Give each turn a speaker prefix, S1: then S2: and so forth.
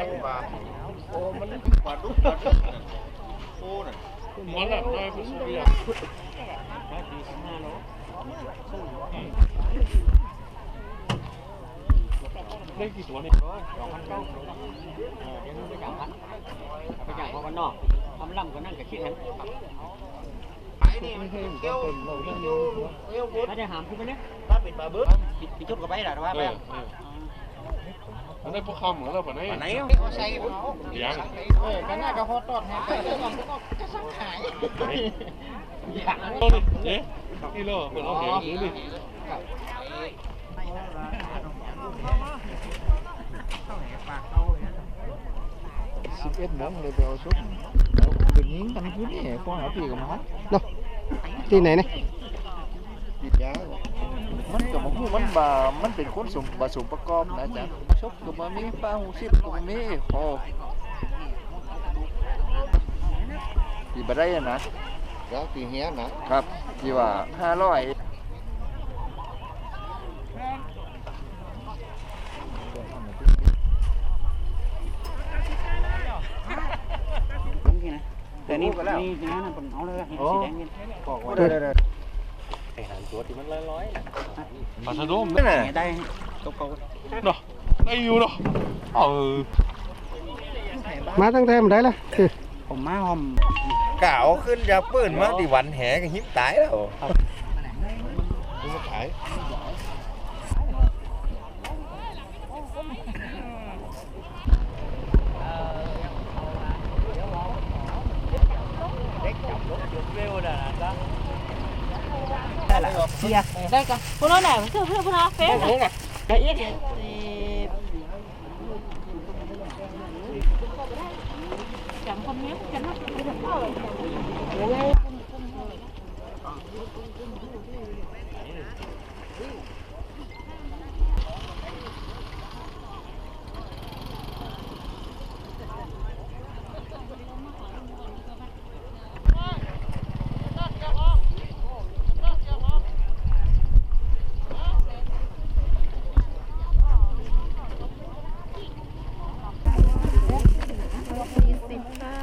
S1: ะก็ปีเขา
S2: โอ้มันปาดุกปลาดุกน่ะโคน่ะ
S1: มันอะได้เป็นสุริยได้กี่ตัวเนี่ย
S3: สองพันเก้าเดี๋ยวมันไปจ่างพันไปจ่างพอวันนอกทำล่ำก็นั่งกับคิดเห็น
S2: ไอ้นี่มันเกี่ยวมีอยู่เกี่ยวบุญ
S3: ถ้าจะหามขึ้นไปเนี่ย
S2: ถ้าป็นปลาบึก
S3: ปิดจุดกับไปหรอว่าไป
S1: ได้พวกคำเหมือนเราปะเนี่ย
S2: ไหนเขาใส่เขา
S1: ยัง
S3: เออกันน่ากับฮอตตอดแฮปปี้ก็ต้องจะสั่งขาย
S1: โอ้ดิเจ๊นี่เลยเหมือนเราเห็นหรือดิ
S4: สิบเอ็ดโมงเลยไปเอาชุดเอาปืนยิงกันพื้นนี่ข้อหาปีกับมันเนาะที่ไหนเนี่ยปิดยา มันกับมันมันบามันเป็นคนสมบาสมประกอบนะจ๊ะชุบกับมันมีป้าหูสิบกับมันมีคอปีบได้นะ
S2: แล้วปีเฮียนะครับ
S4: ที่ว่าห้าร้อย
S3: แต่นี่นี่นะมันเอาเลยเห็นสีแดงนี่บอกว่า
S1: ไอ้หันตัวที่มันร้อยๆปลาชะโดม
S3: ไม่
S1: เนี่ย
S3: ได้ตกเขา
S1: เนาะได้อยู่เนาะเออ
S4: มาตั้งแต่มันได้ละ
S3: ผมมาห อม
S2: กาวขึ้นจากปืนมาที่วันแหก็หิ้มตายแล้วมาขาย
S5: đây cả cô nói này thưa thưa cô nói phế này đấy ít chẳng con miếng cho nó ค่ะ